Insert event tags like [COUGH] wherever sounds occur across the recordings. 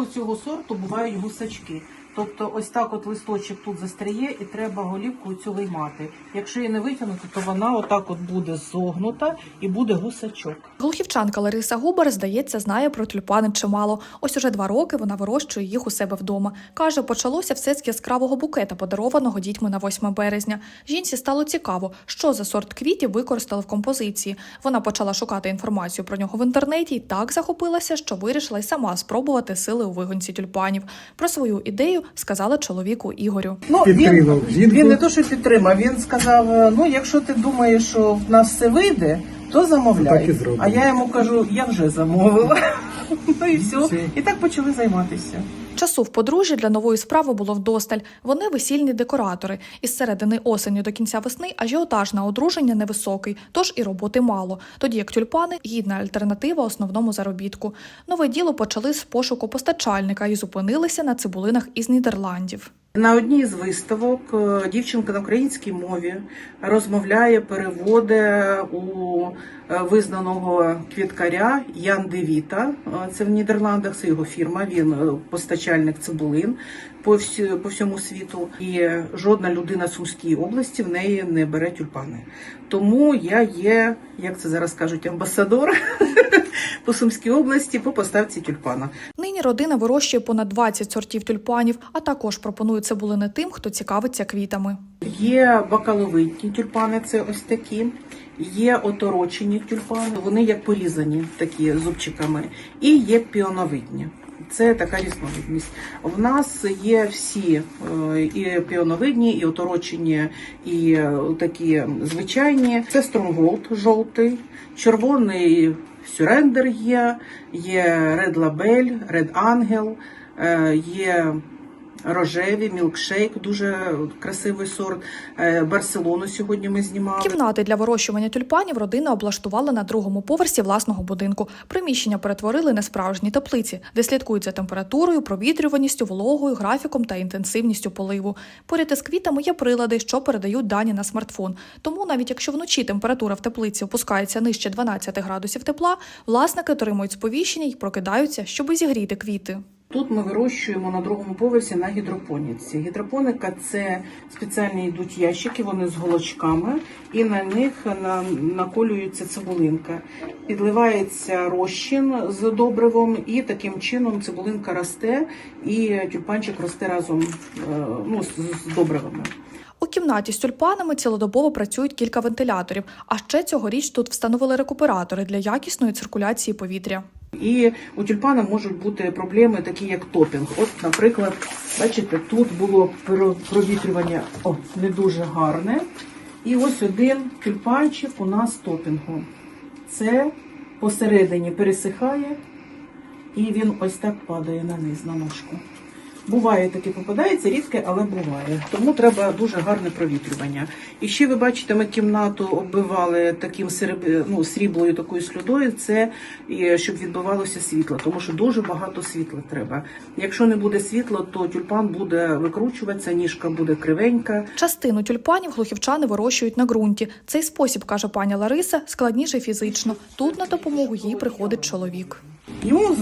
у цього сорту бувають гусачки. Тобто ось так от листочок тут застряє і треба голівку цю виймати. Якщо її не витягнути, то вона отак от буде зогнута і буде гусачок. Глухівчанка Лариса Губер, здається, знає про тюльпани чимало. Ось уже два роки вона вирощує їх у себе вдома. Каже, почалося все з яскравого букета, подарованого дітьми на 8 березня. Жінці стало цікаво, що за сорт квітів використали в композиції. Вона почала шукати інформацію про нього в інтернеті і так захопилася, що вирішила й сама спробувати сили у вигонці тюльпанів. Про свою ідею сказала чоловіку Ігорю. Ну, Підтримав він, він не то, що підтримав, він сказав: ну, якщо ти думаєш, що в нас все вийде, то замовляй. Так і а я йому кажу, я вже замовила. [LAUGHS] ну і все. Все. І так почали займатися. Часу в подружжі для нової справи було вдосталь. Вони весільні декоратори. Із середини осені до кінця весни ажіотаж на одруження невисокий, тож і роботи мало. Тоді як тюльпани гідна альтернатива основному заробітку. Нове діло почали з пошуку постачальника і зупинилися на цибулинах із Нідерландів. На одній з виставок е, дівчинка на українській мові розмовляє, переводить у е, визнаного квіткаря Ян Девіта. Е, Це в Нідерландах, це його фірма. Він постачальник цибулин по, по всьому світу. І жодна людина в Сумській області в неї не бере тюльпани. Тому я є, як це зараз кажуть, амбасадор [LAUGHS] по Сумській області по поставці тюльпана. Нині родина вирощує понад 20 сортів тюльпанів, а також пропонує цибулини тим, хто цікавиться квітами. Є бакаловитні тюльпани, це ось такі. Є оторочені тюльпани, вони як порізані, такі зубчиками. І є піоновидні. Це така різновидність. В нас є всі е, і піоновидні, і оторочені, і е, такі звичайні. Це стронголд жовтий, червоний сюрендер є, є ред лабель, ред ангел, є рожеві, мілкшейк, дуже красивий сорт. Е, Барселону сьогодні ми знімали. Кімнати для вирощування тюльпанів родина облаштувала на другому поверсі власного будинку. Приміщення перетворили на справжні теплиці, де слідкують за температурою, провітрюваністю, вологою, графіком та інтенсивністю поливу. Поряд із квітами є прилади, що передають дані на смартфон. Тому навіть якщо вночі температура в теплиці опускається нижче 12 градусів тепла, власники отримують сповіщення і прокидаються, щоб зігріти квіти. Тут ми вирощуємо на другому поверсі на гідропоніці. Гідропоника це спеціальні йдуть ящики, вони з голочками, і на них на, наколюється цибулинка. Підливається розчин з добривом, і таким чином цибулинка росте, і тюльпанчик росте разом е, ну, з добривами. У кімнаті з тюльпанами цілодобово працюють кілька вентиляторів. А ще цьогоріч тут встановили рекуператори для якісної циркуляції повітря. І у тюльпана можуть бути проблеми, такі як топінг. От, наприклад, бачите, тут було провітрювання о, не дуже гарне. І ось один тюльпанчик у нас топінгу. Це посередині пересихає, і він ось так падає на низ, на ножку. Буває таке попадається, рідке, але буває. Тому треба дуже гарне провітрювання. І ще ви бачите, ми кімнату оббивали таким сереб... ну, сріблою такою слюдою. Це щоб відбивалося світло, тому що дуже багато світла треба. Якщо не буде світла, то тюльпан буде викручуватися, ніжка буде кривенька. Частину тюльпанів глухівчани вирощують на ґрунті. Цей спосіб, каже пані Лариса, складніший фізично. Тут на допомогу їй приходить чоловік. Йому,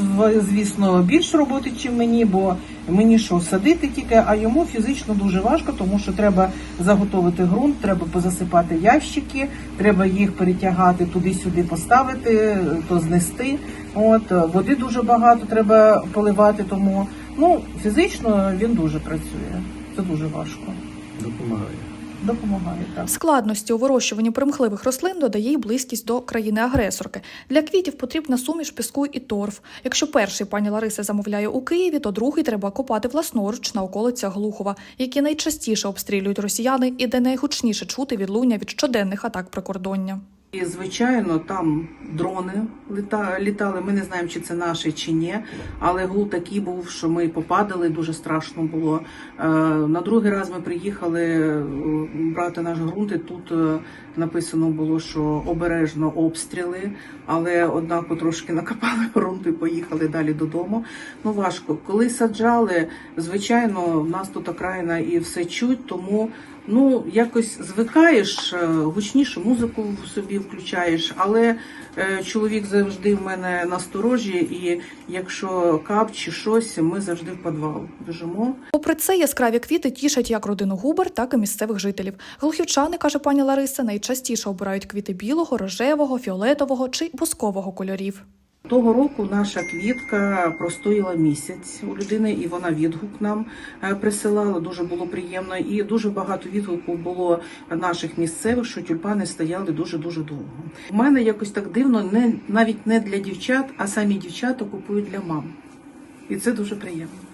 звісно, більше роботи, ніж мені, бо мені що садити тільки, а йому фізично дуже важко, тому що треба заготовити ґрунт, треба позасипати ящики, треба їх перетягати туди-сюди, поставити, то знести. От води дуже багато треба поливати, тому ну фізично він дуже працює. Це дуже важко. Допомагає. Допомагає так. Складності у вирощуванні примхливих рослин додає й близькість до країни-агресорки. Для квітів потрібна суміш піску і торф. Якщо перший пані Лариса замовляє у Києві, то другий треба копати власноруч на околицях Глухова, які найчастіше обстрілюють росіяни і де найгучніше чути відлуння від щоденних атак прикордоння. І, звичайно, там дрони літали. Ми не знаємо, чи це наші, чи ні. Але гул такий був, що ми попадали, дуже страшно було. Е, На другий раз ми приїхали е, брати наш ґрунт, і тут е, написано було, що обережно обстріли, але однако трошки накопали ґрунту і поїхали далі додому. Ну важко. Коли саджали, звичайно, в нас тут окраїна і все чуть, тому Ну, якось звикаєш, е, гучнішу музику в собі включаєш, але е, чоловік завжди в мене насторожі, і якщо кап чи щось, ми завжди в підвал біжимо. Попри це, яскраві квіти тішать як родину Губер, так і місцевих жителів. Глухівчани, каже пані Лариса, найчастіше обирають квіти білого, рожевого, фіолетового чи бускового кольорів. Того року наша квітка простоїла місяць у людини, і вона відгук нам е, присилала. Дуже було приємно. І дуже багато відгуку було наших місцевих, що тюльпани стояли дуже дуже довго. У мене якось так дивно, не навіть не для дівчат, а самі дівчата купують для мам. І це дуже приємно.